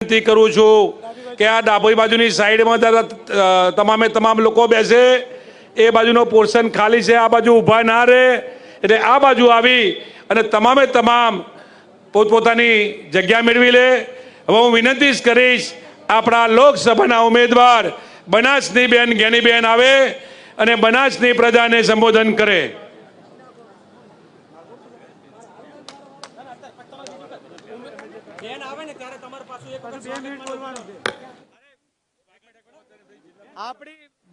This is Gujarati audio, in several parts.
વિનંતી કરું છું કે આ ડાભોઈ બાજુની સાઈડમાં દાદા તમામે તમામ લોકો બેસે. એ બાજુનો પોર્શન ખાલી છે, આ બાજુ ઊભા ના રહે. એટલે આ બાજુ આવી અને તમામે તમામ પોતપોતાની જગ્યા મેળવી લે. હવે હું વિનંતી કરીશ, આપણા લોકસભાના ઉમેદવાર બનાસની બેન જ્ઞાનીબેન આવે અને બનાસની પ્રજાને સંબોધન કરે.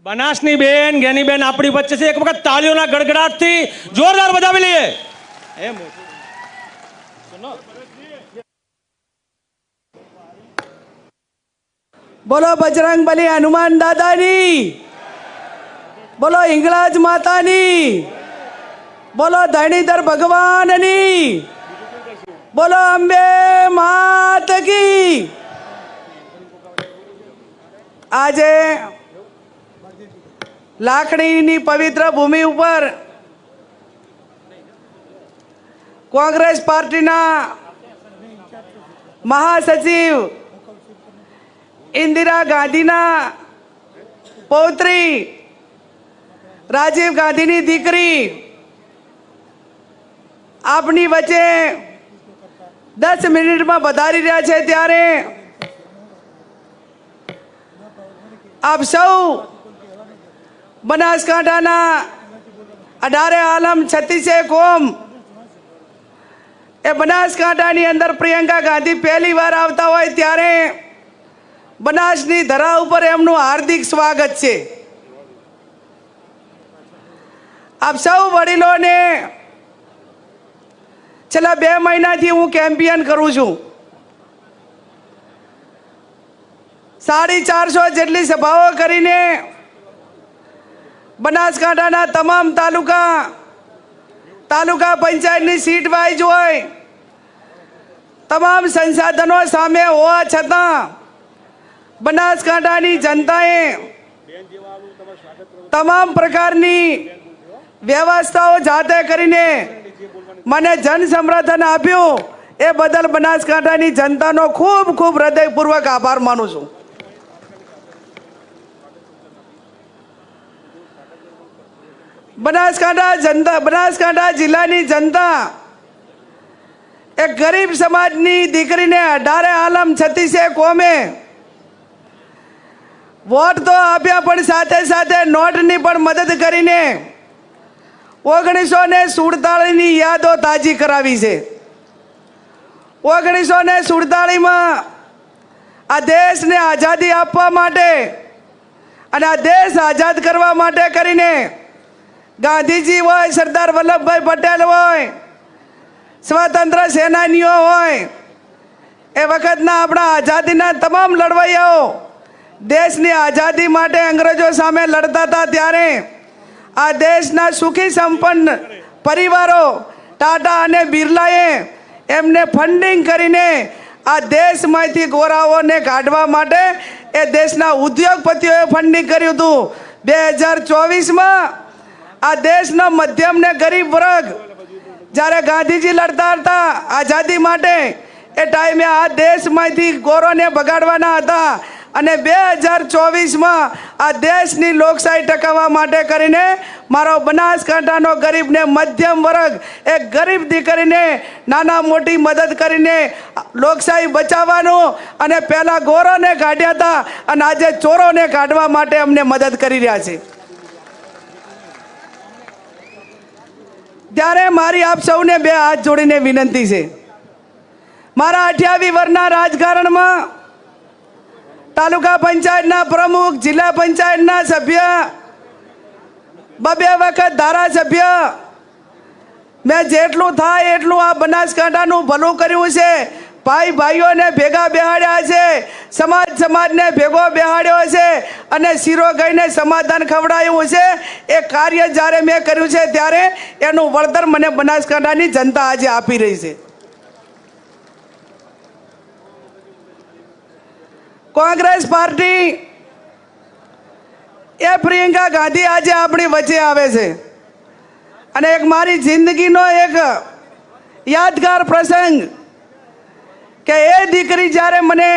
બનાસની બેન જ્ઞાની બેન આપણી વચ્ચે છે. એક વખત તાળીઓના ગડગડાટથી જોરદાર બજાવી લઈએ. એમ બોલો બજરંગ બલી હનુમાન દાદાની. બોલો હિંગળાજ માતાની. બોલો ધણીધર ભગવાનની. બોલો અંબે માત કી. આજે લાકડીની પવિત્ર ભૂમિ ઉપર કોંગ્રેસ પાર્ટીના મહાસચિવ ઇન્દિરા ગાંધીના પૌત્રી રાજીવ ગાંધીની દીકરી આપની વચ્ચે દસ મિનિટમાં વધારી રહ્યા છે ત્યારે આપ સૌ બનાસકાંઠાના અઢારે આલમ છત્તીસે કોમ એ બનાસકાંઠાની અંદર પ્રિયંકા ગાંધી પહેલી વાર આવતા હોય ત્યારે બનાસની ધરા ઉપર એમનું હાર્દિક સ્વાગત છે. આપ સૌ વડીલોને છેલ્લા બે મહિનાથી હું કેમ્પિયન કરું છું. સાડી ચારસો જેટલી સભાઓ કરીને બનાસકાંઠાના તમામ તાલુકા તાલુકા પંચાયતની સીટ વાઇઝ હોય, તમામ સંસાધનો સામે હોવા છતાં બનાસકાંઠાની જનતાએ તમામ પ્રકારની વ્યવસ્થાઓ જાતે કરીને મને જન સમર્થન આપ્યું. એ બદલ બનાસકાંઠાની જનતાનો ખૂબ ખૂબ હૃદયપૂર્વક આભાર માનું છું. બનાસકાંઠા જનતા, બનાસકાંઠા જિલ્લાની જનતા, એક ગરીબ સમાજની દીકરીને અઢારે આલમ છત્તીસે કોમે. વોટ તો આપ્યા પણ સાથે સાથે નોટની પણ મદદ કરીને ઓગણીસો ને સુડતાળીસની યાદો તાજી કરાવી છે. ઓગણીસો ને સુડતાળીસમાં આ દેશને આઝાદી આપવા માટે અને આ દેશ આઝાદ કરવા માટે કરીને ગાંધીજી હોય, સરદાર વલ્લભભાઈ પટેલ હોય, સ્વતંત્ર સેનાનીઓ હોય, એ વખતના આપણા આઝાદીના તમામ લડવૈયાઓ દેશની આઝાદી માટે અંગ્રેજો સામે લડતા હતા ત્યારે આ દેશના સુખી સંપન્ન પરિવારો ટાટા અને બિરલાએ એમને ફંડિંગ કરીને આ દેશમાંથી ગોરાઓને કાઢવા માટે એ દેશના ઉદ્યોગપતિઓએ ફંડિંગ કર્યું હતું. બે હજાર ચોવીસમાં આ દેશનો મધ્યમ ને ગરીબ વર્ગ જ્યારે ગાંધીજી લડતા હતા આઝાદી માટે એ ટાઈમે આ દેશમાંથી ગોરોને બગાડવાના હતા. અને બે હજાર ચોવીસમાં આ દેશની લોકશાહી ટકાવવા માટે કરીને મારો બનાસકાંઠાનો ગરીબને મધ્યમ વર્ગ, એક ગરીબ દીકરીને નાના મોટી મદદ કરીને લોકશાહી બચાવવાનું અને પહેલાં ગોરોને કાઢ્યા હતા અને આજે ચોરોને કાઢવા માટે અમને મદદ કરી રહ્યા છે. ત્યારે મારી આપ સૌને બે હાથ જોડીને વિનંતી છે. મારા અઠ્યાવી વર્ષના રાજકારણમાં તાલુકા પંચાયતના પ્રમુખ, જિલ્લા પંચાયતના સભ્ય, બબે વખત ધારાસભ્ય. મેં જેટલું થાય એટલું આ બનાસકાંઠાનું ભલું કર્યું છે. ભાઈ ભાઈઓને ભેગા બેહાડ્યા છે. સમાજ સમાજને ભેગો બેહાડ્યો છે અને શીરો ગઈને સમાધાન ખવડાયું છે. એ કાર્ય જ્યારે મેં કર્યું છે ત્યારે એનું વળતર મને બનાસકાંઠાની જનતા આજે આપી રહી છે. કોંગ્રેસ પાર્ટી. એ પ્રિયંકા ગાંધી આજે આપણી વચ્ચે આવે છે. અને એક મારી જિંદગીનો એક યાદગાર પ્રસંગ કે એ દીકરી જ્યારે મને